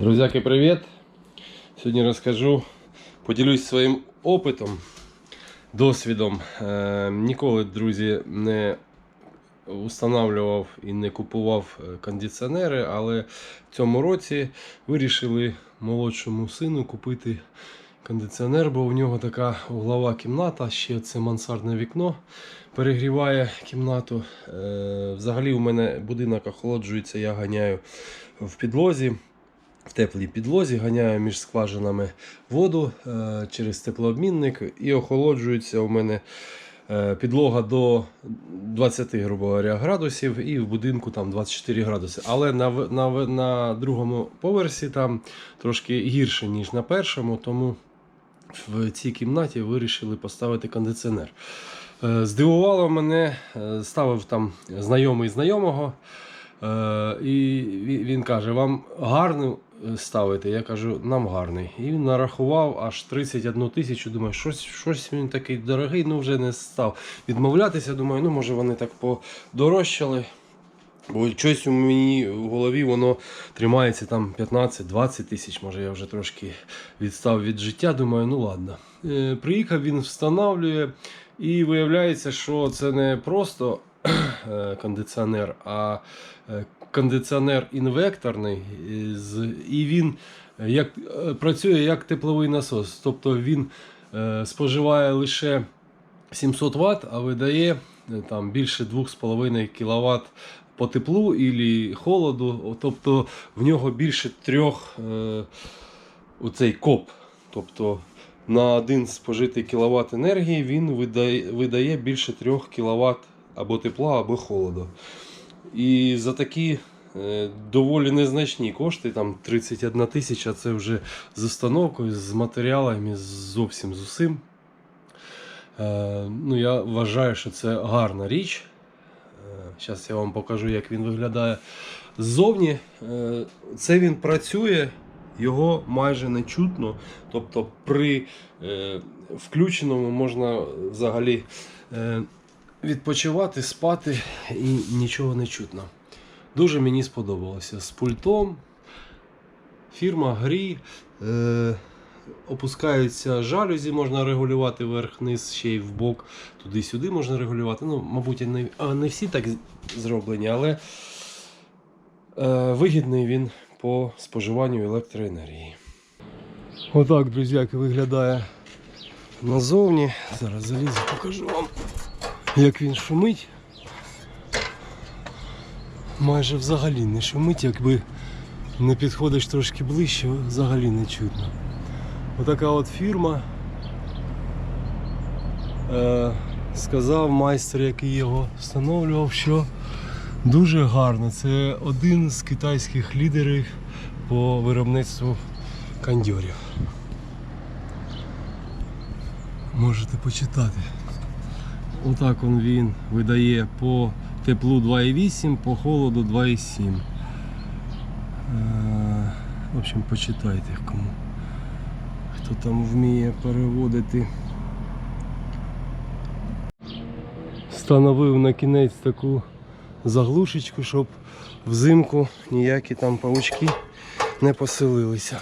Друзяки, привіт! Сьогодні розкажу, поділюсь своїм опитом, досвідом. Е, ніколи, друзі, не устанавливав і не купував е, кондиціонери, але в цьому році вирішили молодшому сину купити кондиціонер, бо в нього така углова кімната, ще це мансардне вікно перегріває кімнату. Е, взагалі у мене будинок охолоджується, я ганяю в підлозі. В теплій підлозі ганяю між скважинами воду е, через теплообмінник і охолоджується у мене е, підлога до 20 грубо говоря, градусів і в будинку там 24 градуси. Але на, на, на другому поверсі там трошки гірше, ніж на першому, тому в цій кімнаті вирішили поставити кондиціонер. Е, Здивувало мене, ставив там знайомий знайомого. Е, І він каже: вам гарно ставити? Я кажу, нам гарний. І він нарахував аж 31 тисячу. Думаю, щось, щось він такий дорогий, ну вже не став відмовлятися. Думаю, ну може вони так подорожчали. Бо щось у мені в голові воно тримається там 15-20 тисяч, може я вже трошки відстав від життя. Думаю, ну ладно. Е, приїхав, він встановлює, і виявляється, що це не просто кондиціонер, а е, кондиціонер інвекторний, і він е, як, е, працює як тепловий насос. Тобто він е, споживає лише 700 Вт, а видає е, там більше 2,5 кВт по теплу і холоду. Тобто в нього більше трьох е, оцей коп. Тобто на один спожитий кВт енергії він видає, видає більше 3 кВт або тепла, або холоду. І за такі е, доволі незначні кошти, там 31 тисяча, це вже з установкою, з матеріалами, зовсім з усім. Е, ну, я вважаю, що це гарна річ. Зараз я вам покажу, як він виглядає ззовні. Е, Це він працює, його майже не чутно. Тобто при е, включеному можна взагалі е, відпочивати, спати і нічого не чутно. Дуже мені сподобалося. З пультом. Фірма Грі. Е, опускаються жалюзі, можна регулювати вверх-вниз, ще й в бок, туди-сюди можна регулювати. Ну, мабуть, не, не всі так зроблені, але е, вигідний він по споживанню електроенергії. Отак, друзяки, виглядає назовні. Зараз залізу, покажу вам, як він шумить. Майже взагалі не шумить, якби не підходиш трошки ближче, взагалі не чутно. Отака от фірма. Е, сказав майстер, який його встановлював, що дуже гарно. Це один з китайських лідерів по виробництву кондьорів. Можете почитати. Отак он він видає по теплу 2,8, по холоду 2,7. Е, в общем, почитайте кому хто там вміє переводити. Встановив на кінець таку заглушечку, щоб взимку ніякі там паучки не поселилися.